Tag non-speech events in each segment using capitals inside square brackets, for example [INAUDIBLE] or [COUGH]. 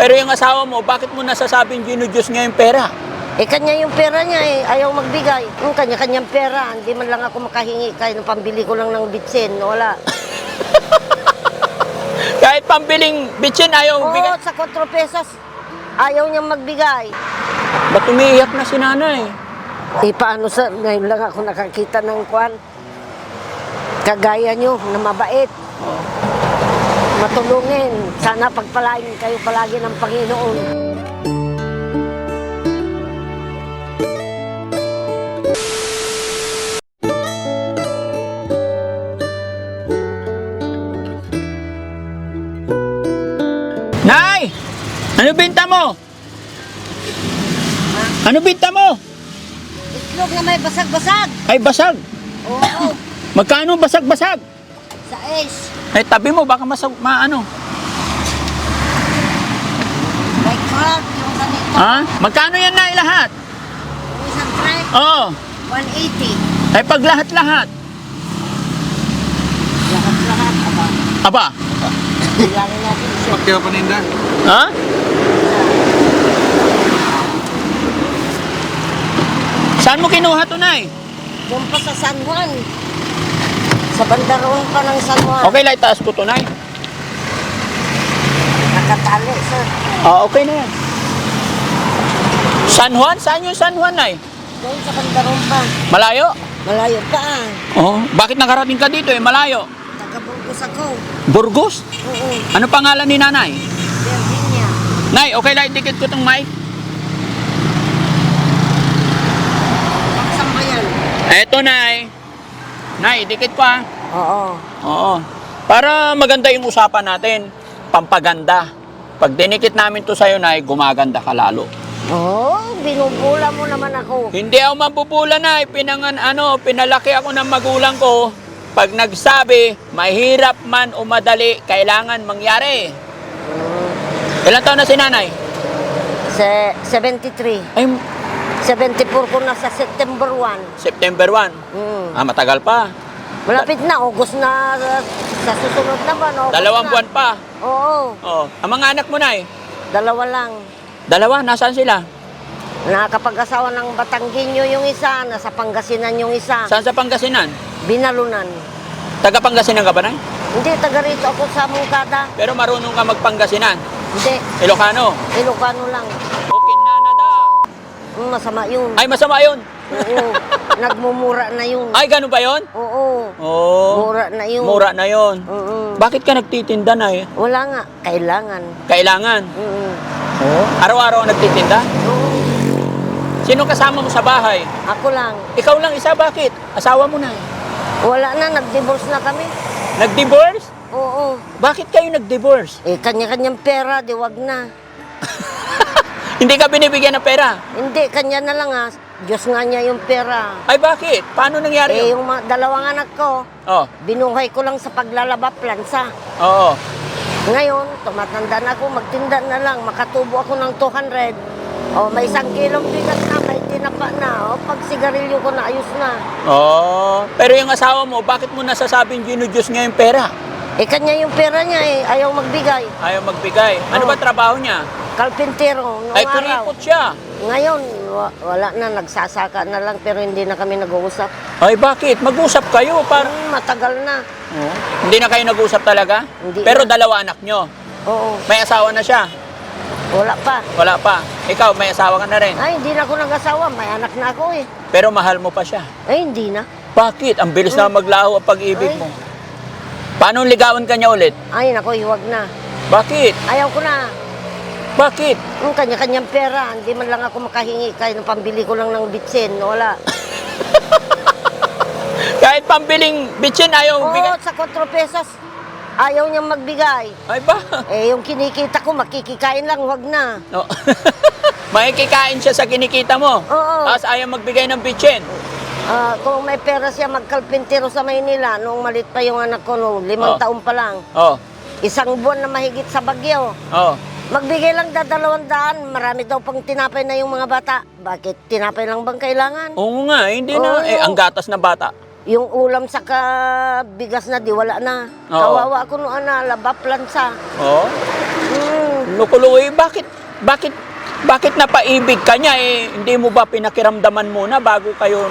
Pero yung asawa mo, bakit mo nasasabing ginudyos niya yung pera? Eh, kanya yung pera niya eh. Ayaw magbigay. Yung kanya-kanyang pera. Hindi man lang ako makahingi. Kahit nung pambili ko lang ng bitsin. Wala. [LAUGHS] Kahit pambiling bitsin, ayaw Oo, bigay. sa 4 pesos. Ayaw niyang magbigay. Ba't umiiyak na si nanay? Eh, paano sa... Ngayon lang ako nakakita ng kwan. Kagaya niyo na mabait. Matulungin. Sana pagpalain kayo palagi ng Panginoon. Nay! Ano binta mo? Ano binta mo? Itlog na may basag-basag. Ay, basag. Oo. Magkano basag-basag? sa ace. Ay, tabi mo, baka masag, maano. Like crab, yung ganito. Ha? Magkano yan na lahat? Isang tray, Oo. 180. Ay, pag lahat-lahat. Lahat-lahat. Aba, Aba, bilangin natin siya. Pagkaya paninda. ha? Saan mo kinuha to, Nay? Doon pa sa San Juan. Sa bandaron pa ng San Juan. Okay, lang, itaas ko to, Nay. Nakatali, sir. Ah, okay na yan. San Juan? Saan yung San Juan, Nay? Doon sa bandaron pa. Malayo? Malayo pa ah. Oo. Bakit nakarating ka dito, eh? Malayo. Taga-Burgos ako. Burgos? Oo. Ano pangalan ni Nanay? Virginia. Nay, okay lang, dikit ko tong mic. Saan ba yan? Eto, Nay. Nay, dikit ko, ah. Oo. Oo. Para maganda yung usapan natin, pampaganda. Pag dinikit namin to sa'yo, Nay, gumaganda ka lalo. Oo, binubula mo naman ako. Hindi ako mabubula, Nay. Pinangan, ano, pinalaki ako ng magulang ko. Pag nagsabi, mahirap man o madali, kailangan mangyari. Ilan taon na si Nanay? Se 73. Ay, 74 ko na sa September 1. September 1. Mm. Ah, matagal pa. Malapit na, August na sa susunod naman. August Dalawang na. buwan pa. Oo, Oh. Ang mga anak mo, Nay? dalawa lang. Dalawa, nasaan sila? Nakakapag-asawa ng Batangginyo yung isa, nasa Pangasinan yung isa. Saan sa Pangasinan? Binalunan. Taga Pangasinan ka ba, Nay? Hindi, taga rito ako sa Mungkada. Pero marunong ka magpangasinan. Hindi, Ilocano. Ilocano lang. Okay na na da. Mm, masama yun. Ay, masama yun. Oo, [LAUGHS] nagmumura na yun. Ay, ganun ba yun? Oo, Oo. mura na yun. Mura na yun. Oo. Bakit ka nagtitinda na eh? Wala nga, kailangan. Kailangan. Oo. Oo. Araw-araw nagtitinda? Oo, Sino kasama mo sa bahay? ako lang. Ikaw lang isa, bakit? Asawa mo na. Wala na, nag-divorce na kami. Nag-divorce? Oo. Bakit kayo nag-divorce? Eh, kanya-kanyang pera, di wag na. [LAUGHS] Hindi ka binibigyan ng pera. Hindi, kanya na lang ah. Diyos nga niya yung pera. Ay, bakit? Paano nangyari Eh, yun? yung mga, dalawang anak ko, Oh, binuhay ko lang sa paglalaba plansa. oo. Ngayon, tumatanda na ako, magtinda na lang, makatubo ako ng 200. O, may isang kilong bigas na, may tinapa na. O, pag sigarilyo ko na, ayos na. Oh, pero yung asawa mo, bakit mo nasasabing ginudyos niya yung pera? Eh, kanya yung pera niya eh, ayaw magbigay. Ayaw magbigay. Ano Oo. ba trabaho niya? Kalpintero, noong Ay, araw. kuripot siya. Ngayon, wa- wala na, nagsasaka na lang, pero hindi na kami nag-uusap. Ay, bakit? Mag-usap kayo para... Hmm, matagal na. Oh. Hindi na kayo nag-usap talaga? Hindi Pero na. dalawa anak nyo. Oo, May asawa na siya. wala pa. Wala pa. Ikaw, may asawa ka na rin. Ay, hindi na ako nag-asawa, may anak na ako eh. Pero mahal mo pa siya. Ay, hindi na. Bakit? Ang bilis na maglaho ang pag-ibig Ay. mo. Paano ligawan ka niya ulit? Ay, nako, huwag na. Bakit? Ayaw ko na. Bakit? Yung kanya-kanyang pera, hindi man lang ako makahingi kahit nung pambili ko lang ng bitsin, wala. [LAUGHS] Kahit pambiling bitsin ayaw Oo, bigay. sa 4 pesos, ayaw niyang magbigay. Ay ba? Eh, yung kinikita ko, makikikain lang, wag na. No. [LAUGHS] Makikikain siya sa kinikita mo. Oo. Tapos ayaw magbigay ng bitsin. Ah, kung may pera siya magkalpintero sa Maynila, nung malit pa yung anak ko, nung limang Oh. taon pa lang, Oh. isang buwan na mahigit sa Bagyo, Oh. Magbigay lang da dalawang daan, marami daw pang tinapay na yung mga bata. Bakit? Tinapay lang bang kailangan? Oo nga, eh, hindi na. Oo. Eh, ang gatas na bata. Yung ulam sa bigas na di wala na. Oo. Kawawa ko noon na, laba plansa. Oh. Hmm, Lukuluy, bakit, bakit, bakit napaibig ka niya eh? Hindi mo ba pinakiramdaman muna bago kayo,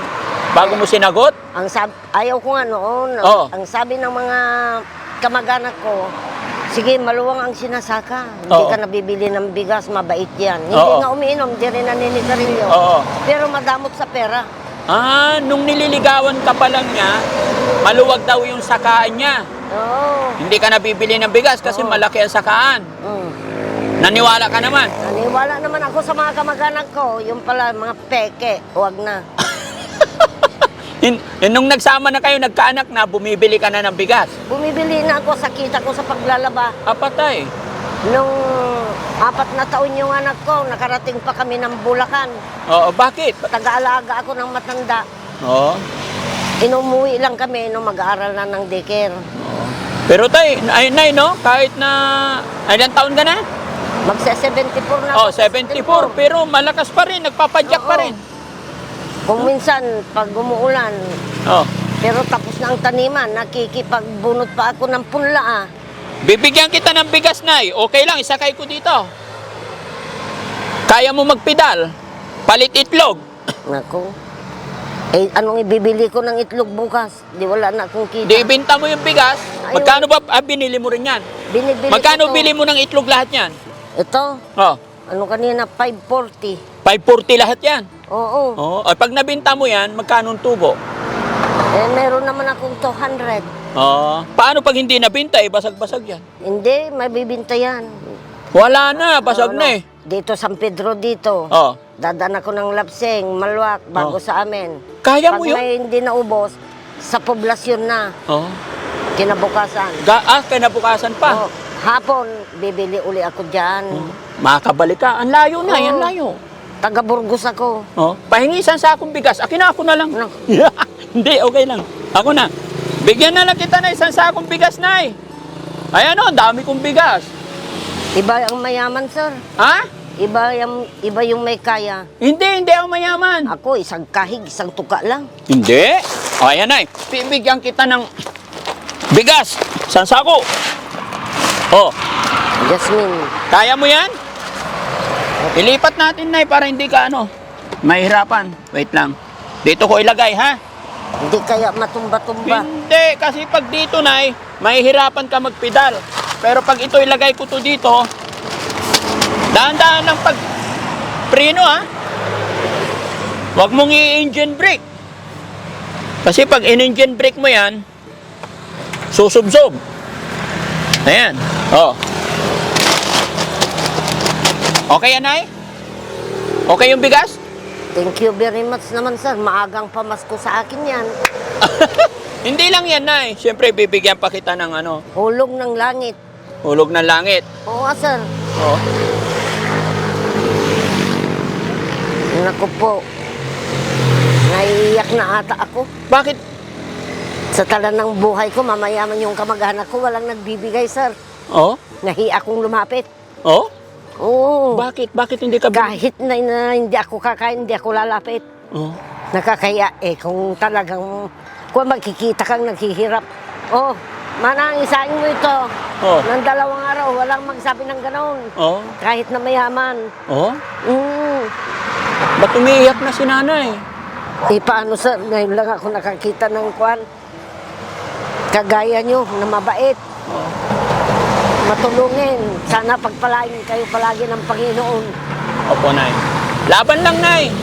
bago mo sinagot? Ang sab ayaw ko nga noon. Oo. Ang sabi ng mga kamag-anak ko, sige, maluwang ang sinasaka. Hindi Oo. ka nabibili ng bigas, mabait yan. Hindi Oo. nga umiinom, hindi rin naninigarilyo. Oo. Pero madamot sa pera. Ah, nung nililigawan ka pa lang niya, maluwag daw yung sakaan niya. Oo. Hindi ka nabibili ng bigas kasi Oo. malaki ang sakaan. Mm. Naniwala ka naman. Naniwala naman ako sa mga kamag-anak ko, yung pala mga peke, huwag na. In, in- nung nagsama na kayo, nagkaanak na, bumibili ka na ng bigas. Bumibili na ako sa kita ko sa paglalaba. Apatay. Nung apat na taon yung anak ko, nakarating pa kami ng Bulacan. Oo, bakit? Taga-alaga ako ng matanda. Oo. Inumuwi lang kami nung mag-aaral na ng daycare. Pero tay, ay nay, no? Kahit na, ilang taon ka na? Magse-74 na Oh, ako. 74. Pero malakas pa rin, nagpapadyak pa Oo. rin. Kung minsan, pag umuulan, Oh. pero tapos na ang taniman, nakikipagbunot pa ako ng punla ah. Bibigyan kita ng bigas, Nay. Okay lang, isakay ko dito. Kaya mo magpedal. Palit itlog. [CLEARS THROAT] Nako. Eh, anong ibibili ko ng itlog bukas? Di wala na akong kita. Di ibenta mo yung bigas. Ayun. Magkano ba ah, binili mo rin yan? Binibili Magkano to. bili mo ng itlog lahat yan? Ito, Oh, ano kanina, 540. 540 lahat yan. Oo. Oh, ay pag nabenta mo yan, magkano ang tubo? Eh, meron naman akong 200. Oh, paano pag hindi nabenta eh, basag-basag yan? Hindi, mabibinta yan. Wala na, basag Ano, na eh. Dito, San Pedro dito. Oh, Dadaan ako ng Lapseng, Malwak, bago Oh. sa amin. kaya Pag mo yun? may hindi naubos, sa poblasyon na, Oh. kinabukasan. Ga ah, kinabukasan pa. Oh, hapon, bibili uli ako dyan. Makakabalik ka. Ang layo na, Oo. yan layo. Taga Burgos ako. Oh, pahingi isang sakong bigas. Akin na, ako na lang. Ano? [LAUGHS] Hindi, okay lang. Ako na. Bigyan na lang kita na isang sakong bigas, Nay. Ay ano, ang dami kong bigas. Iba ang mayaman, sir. Ha? Iba yung, iba yung may kaya. Hindi, hindi ako mayaman. Ako, isang kahig, isang tuka lang. Hindi. O, ayan, Nay. Bibigyan kita ng bigas. Isang sako. Oh, Jasmine, kaya mo yan? Ilipat natin, Nay, para hindi ka ano, mahirapan. Wait lang. Dito ko ilagay, ha? hindi kaya matumba-tumba. Hindi, kasi pag dito, Nay, mahihirapan ka magpedal. Pero pag ito ilagay ko to dito, dahan-dahan lang pag preno, ha? Huwag mong i-engine brake. Kasi pag in-engine brake mo yan, susubsob. Ayan. Oh. Okay yan, Nay? Okay yung bigas? Thank you very much naman, sir. Maagang pamasko sa akin yan. [LAUGHS] Hindi lang yan, Nay. Siyempre, bibigyan pa kita ng ano, Hulog ng langit. hulog ng langit. Oo, nga, sir. Oh. Naku po. Naiiyak na ata ako. Bakit? Sa tala ng buhay ko, mamayaman yung kamag-anak ko. Walang nagbibigay, sir. Oh? Nahi akong lumapit. Oh? Oo. Bakit? Bakit hindi ka... Kahit na, na hindi ako kakain, hindi ako lalapit. Oh. Nakakaya eh kung talagang kung makikita kang naghihirap. Oh, manang isain mo ito. Oh. Nang dalawang araw, walang magsabi ng ganon. Oh? Kahit na mayaman. Oh? Mm. Ba't umiiyak na si nanay? Eh, paano sir? Ngayon lang ako nakakita ng kwan. Kagaya nyo na mabait. Matulungin. Sana pagpalain kayo palagi ng Panginoon. Opo, nay. Laban lang, nay.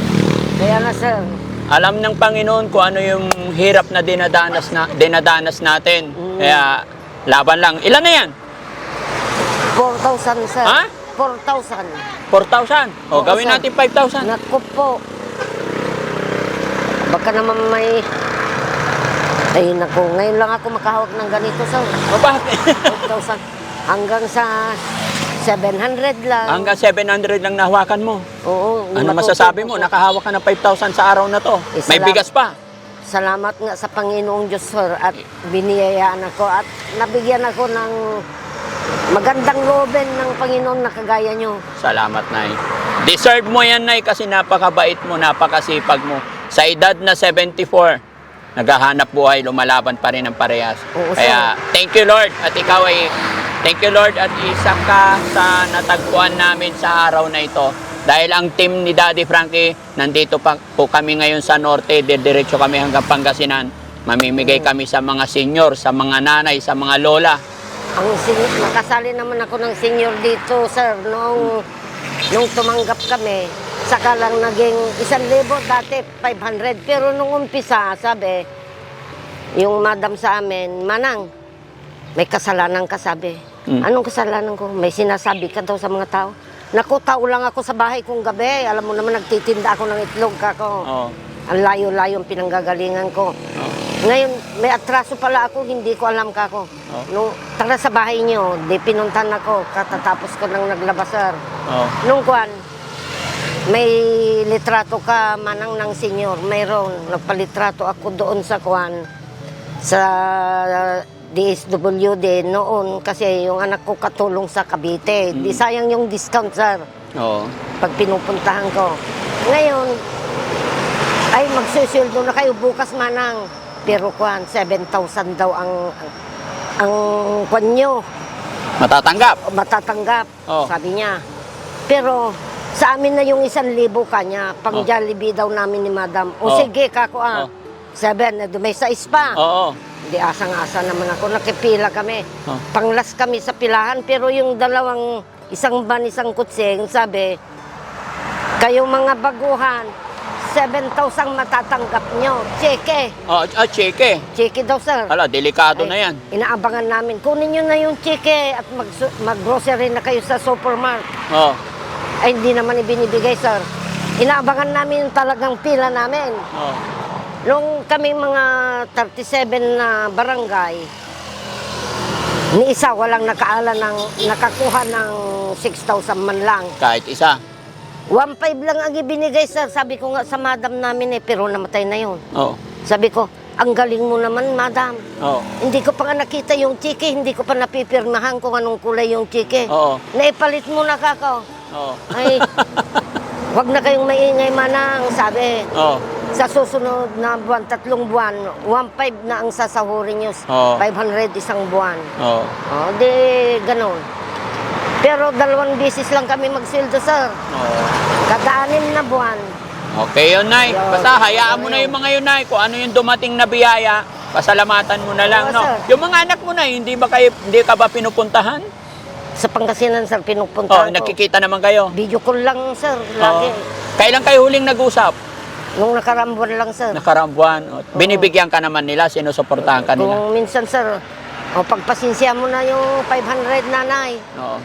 Kaya nga sir, Alam ng Panginoon kung ano yung hirap na dinadanas, na, dinadanas natin. Mm. Kaya, laban lang. Ilan na yan? 4,000 sir. Ha? 4,000. 4,000. O, Oo, gawin sir. natin 5,000. Naku po. Baka naman may... Ay, naku. Ngayon lang ako makahawak ng ganito, sir. O, bakit? 5,000. [LAUGHS] Hanggang sa 700 lang. Hanggang 700 lang nahawakan mo. Oo. Ano masasabi mo? Nakahawak ka ng 5,000 sa araw na to. Eh, May bigas pa. Salamat nga sa Panginoong Diyos, sir. At biniyayaan ako. At nabigyan ako ng magandang loben ng Panginoon na kagaya nyo. Salamat, Nay. Deserve mo yan, Nay, kasi napakabait mo, napakasipag mo. Sa edad na 74, naghahanap buhay, lumalaban pa rin ng parehas. Oo, Kaya, thank you, Lord. At ikaw ay Thank you Lord at isa ka sa natagpuan namin sa araw na ito. Dahil ang team ni Daddy Frankie, nandito pa po kami ngayon sa Norte, diretso kami hanggang Pangasinan. Mamimigay kami sa mga senior, sa mga nanay, sa mga lola. Ang sin- nakasali naman ako ng senior dito, sir, noong, nung tumanggap kami. Saka lang naging isang libo, dati 500. Pero nung umpisa, sabi, yung madam sa amin, Manang, may kasalanan ka, sabi. Mm. Anong kasalanan ko? May sinasabi ka daw sa mga tao. Naku, tao lang ako sa bahay kong gabi. Alam mo naman, nagtitinda ako ng itlog kako. Oh. Ang layo-layo ang pinanggagalingan ko. Oh. Ngayon, may atraso pala ako, hindi ko alam kako. Oh. Nung tara sa bahay niyo, di pinuntan ako, katatapos ko nang naglabas, sir. Oh. Nung kwan, may litrato ka manang ng senyor, mayroon. Nagpalitrato ako doon sa kwan, sa DSWD noon kasi yung anak ko katulong sa Cavite. Di sayang yung discount, sir Oh. pag pinupuntahan ko. Ngayon, ay magsusuldo na kayo bukas manang. Pero kwan, 7,000 daw ang ang kwan nyo, Matatanggap. matatanggap, Oh. sabi niya. Pero sa amin na yung isang libo kanya, pang Oh. Jollibee daw namin ni madam. O Oh. sige, kako ah. Oh. Seven, eh, may sais pa. Oo. Hindi asang-asa naman ako, nakipila kami. Oh. Panglas kami sa pilahan, pero yung dalawang, isang ban, isang kutsing, sabi, kayong mga baguhan, 7,000 matatanggap nyo. Cheke. Oh, ah, cheke. Cheke daw, sir. Hala, delikado na Ay, yan. Inaabangan namin. Kunin nyo na yung cheke at mag mag-grocery na kayo sa supermarket. Oh. Ay, hindi naman ibinibigay, sir. Inaabangan namin yung talagang pila namin. Oh. Nung kami mga 37 na barangay, ni isa walang nakaala ng, nakakuha ng 6,000 man lang. Kahit isa. 1,500 lang ang ibinigay, sir. Sabi ko nga sa madam namin eh, pero namatay na yun. Oh. Sabi ko, ang galing mo naman, madam. Oh. Hindi ko pa nga nakita yung chike, hindi ko pa napipirmahan kung anong kulay yung chike. Oo. Naipalit mo na kako. Oh. Ay, [LAUGHS] wag na kayong maingay manang, sabi. Oh. Sa susunod na buwan, tatlong buwan, 1.5 na ang sasahurin nyo. Oo. 500 isang buwan. Oh. O, di ganun. Pero dalawang bisis lang kami magsildo, sir. Oh. Kada anim na buwan. Okay yun, Nay. Yun. Basta hayaan mo na yung mga yun, Nay. Kung ano yung dumating na biyaya, pasalamatan mo na lang, Oo, no? sir. Yung mga anak mo, Nay, hindi ba kayo, hindi ka ba pinupuntahan? Sa Pangasinan, sir, Oh, pinupunta ko. nakikita naman kayo. Video call lang, sir, lagi. Oo. Kailan kayo huling nag-usap? Nung nakarambuan lang, sir. Nakarambuan. O, Binibigyan ka naman nila, sinusuportahan ka nila. Kung minsan, sir, o pagpasinsya mo na yung 500 nanay. Oo.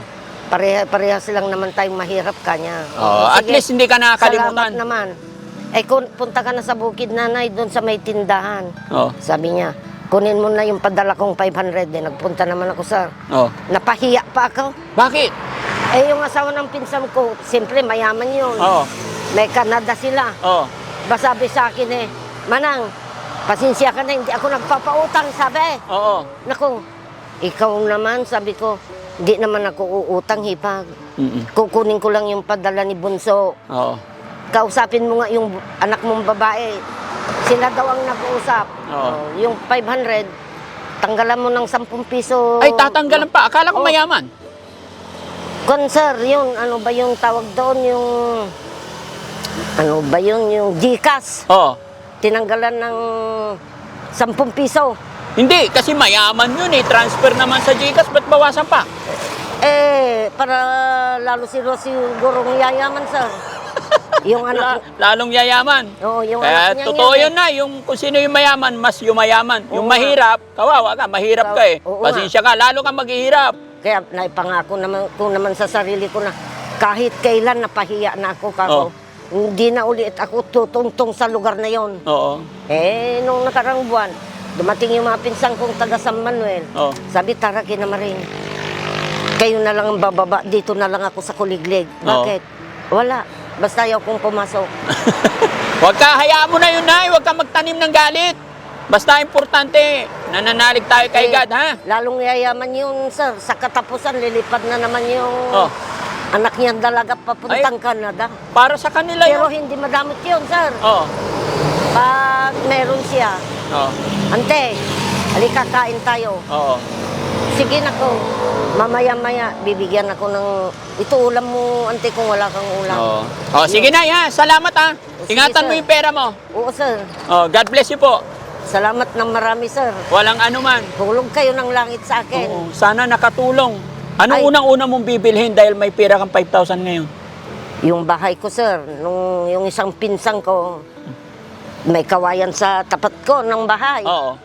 Pareha, parehas lang naman tayong mahirap kanya. Oo, at Sige, least hindi ka nakakalimutan. Salamat naman. Eh, kung punta ka na sa bukid nanay, doon sa may tindahan. Oo. Sabi niya, kunin mo na yung padala kong 500. Eh, nagpunta naman ako, sir. Oo. Napahiya pa ako. Bakit? Eh, yung asawa ng pinsan ko, simple, mayaman yun. Oo. May Canada sila. Oo. Basabi sa akin eh, Manang, pasensya ka na, hindi ako nagpapautang, sabi. Oo. Naku, ikaw naman, sabi ko, hindi naman ako uutang, hipag. Mm-mm. Kukunin ko lang yung padala ni Bunso. Oo. Kausapin mo nga yung anak mong babae. Sila daw ang nag-uusap. Oo. Oh, yung 500, tanggalan mo ng 10 piso. Ay, tatanggalan pa. Akala ko Oo. mayaman. Concert, yun, ano ba yung tawag doon, yung... Ano ba yun, yung Gcash. Oo. Tinanggalan ng 10 piso. Hindi, kasi mayaman yun eh. Transfer naman sa Gcash, ba't bawasan pa? Eh, para lalo si Rosie gurong yayaman, sir. [LAUGHS] yung anak, lalong yayaman. Oo, yung Kaya anak niya totoo yun na, yung kung sino yung mayaman, mas yumayaman. Yung Oo nga. mahirap, kawawa ka, mahirap ka eh. Oo nga. Pasensya ka, lalo ka maghihirap. Kaya naipangako naman ko naman sa sarili ko na kahit kailan napahiya na ako kako. Oh. Hindi na ulit ako tutungtong sa lugar na yon. Oo. Eh, nung nakarang buwan, dumating yung mga pinsang kong taga San Manuel. Oo. Sabi, tara kinamaring. Kayo na lang ang bababa, dito na lang ako sa kuliglig. Oo. Bakit? Wala. Basta ayaw kong pumasok. [LAUGHS] Huwag ka, hayaan mo na yun, Nay. Huwag ka magtanim ng galit. Basta importante, nananalig tayo kay Eh, God, ha? Lalong yayaman yun, sir. Sa katapusan, lilipad na naman yung Oh. Anak niyang dalaga papuntang Canada. Para sa kanila Pero yun. hindi madamot yun, sir. Oo. Pag meron siya, Oo. ante, halika kain tayo. Oo. Sige na ko. Mamaya-maya, bibigyan ako ng... Ito ulam mo, ante kung wala kang ulam. Oo. Oh, sige na, ha. Salamat, ha. Sige, Ingatan mo sir. yung pera mo. Oo, sir. Oh, God bless you po. Salamat ng marami, sir. Walang anuman. Hulog kayo ng langit sa akin. Oo, sana nakatulong. Anong Ay. unang-una mong bibilhin dahil may pera kang 5,000 ngayon? Yung bahay ko, sir, nung yung isang pinsang ko, may kawayan sa tapat ko ng bahay. Oo.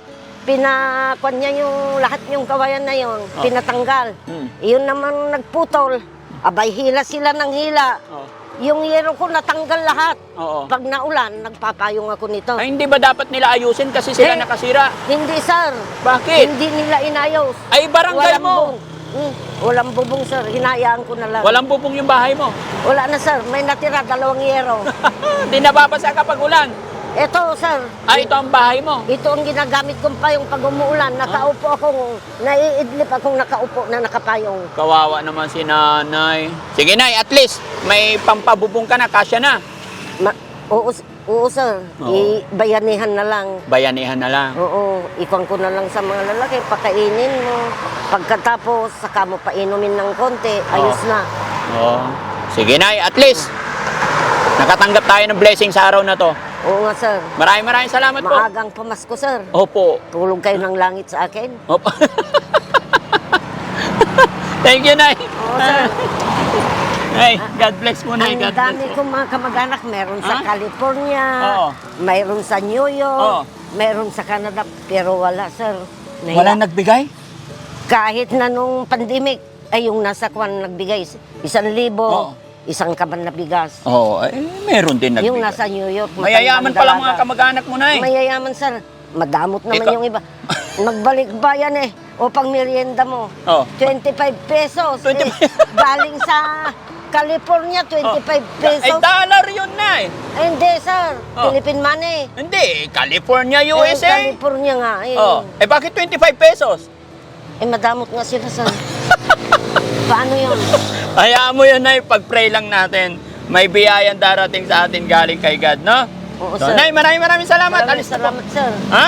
Pinakwan niya yung lahat yung kawayan na yon, pinatanggal. Hmm. Yun naman nagputol. Abay, hila sila ng hila. Oo. Yung yero ko natanggal lahat. Oo. Pag naulan, nagpapayong ako nito. Ay, hindi ba dapat nila ayusin kasi sila Eh. nakasira? Hindi, sir. Bakit? Hindi nila inayos. Ay, barangay Walang mo. bubong. Hmm, walang bubong, sir. Hinayaan ko na lang. Walang bubong yung bahay mo. Wala na, sir. May natira, dalawang yero. [LAUGHS] Hindi nababasa kapag ulan. Ito, sir. Ay, ito ang bahay mo. Ito ang ginagamit kong payong pag umuulan. Nakaupo akong, naiidlip akong nakaupo na nakapayong. Kawawa naman si nanay. Sige, nay, at least may pampabubong ka na, kasya na. Ma- oo, oo, sir. Oo. Ibayanihan na lang. Bayanihan na lang. Oo, ikon ko na lang sa mga lalaki, pakainin mo. Pagkatapos, saka mo painumin ng konti, ayos na. Oo. Sige, nay, at least nakatanggap tayo ng blessing sa araw na to. Oo nga, sir. Maraming maraming salamat po. Maagang pamasko, sir. Opo. Tulog kayo ng langit sa akin. Opo. [LAUGHS] Thank you, Nay. Oo, sir. [LAUGHS] Hey, God bless mo, Nay. Ang God dami bless. kong mga kamag-anak. Meron sa Ha? California, Oo. mayroon sa New York, Oo. meron sa Canada, pero wala, sir. Nahiya. Wala nagbigay? Kahit na nung pandemic, ay yung nasa kwan nagbigay, isang libo, Oo. isang kaban na bigas. Oo, eh, meron din nagbigay. Yung nasa New York, Mayayaman pala mga kamag-anak mo, Nay. Mayayaman, sir. Madamot naman Ikaw- yung iba. [LAUGHS] Magbalik bayan eh. O pang merienda mo. Oh. 25 pesos. 25. Eh, galing sa California, 25 Ay, pesos. dollar yun, Nay. Ay, hindi, sir. Oh. Philippine money. Hindi, California, Eh, USA. California nga. Eh, Oh, eh bakit 25 pesos? eh madamot nga sila, sir. [LAUGHS] Paano yun? Hayaan mo yun, Nay. Pag-pray lang natin. May biyayang darating sa atin galing kay God, no? Oo, So, sir. Nay, maraming maraming salamat. Maraming Alis na salamat, sir. Ha?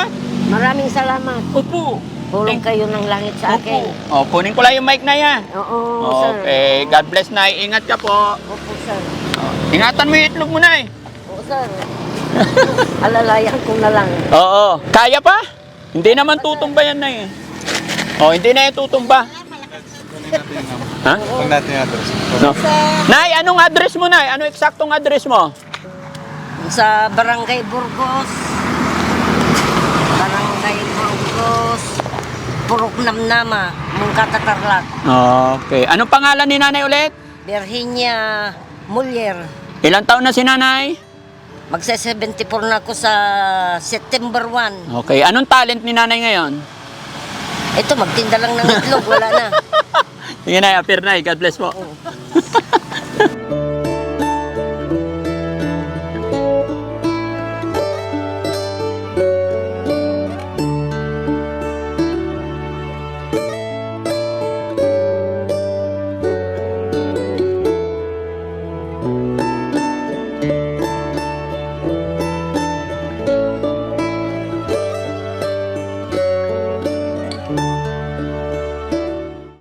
Maraming salamat. Opo. Tulong kayo ng langit sa akin. Oh, kunin ko lang yung mic na yan. Oo, sir. Okay, God bless, Nay. Ingat ka po. Opo, sir. Oh, Ingatan mo yung itlog mo, Nay. Oo, sir. [LAUGHS] Alalayan ko na lang. Oo. Kaya pa? Hindi naman tutumba yan, Nay. Oh, hindi na yan tutumba. Ha? Huwag natin yung address. No. Nay, anong address mo, Nay? Ano eksaktong address mo? Sa Barangay Burgos. Barangay Burgos. Purok Namnama. Mungkata Tarlac. Okay. Anong pangalan ni Nanay ulit? Virginia Muller. Ilang taon na si Nanay? Magse-74 na ako sa September 1. Okay. Anong talent ni Nanay ngayon? Ito, magtinda lang ng itlog. Wala na. [LAUGHS] Sige, Nay. Appear, Nay. God bless po. [LAUGHS]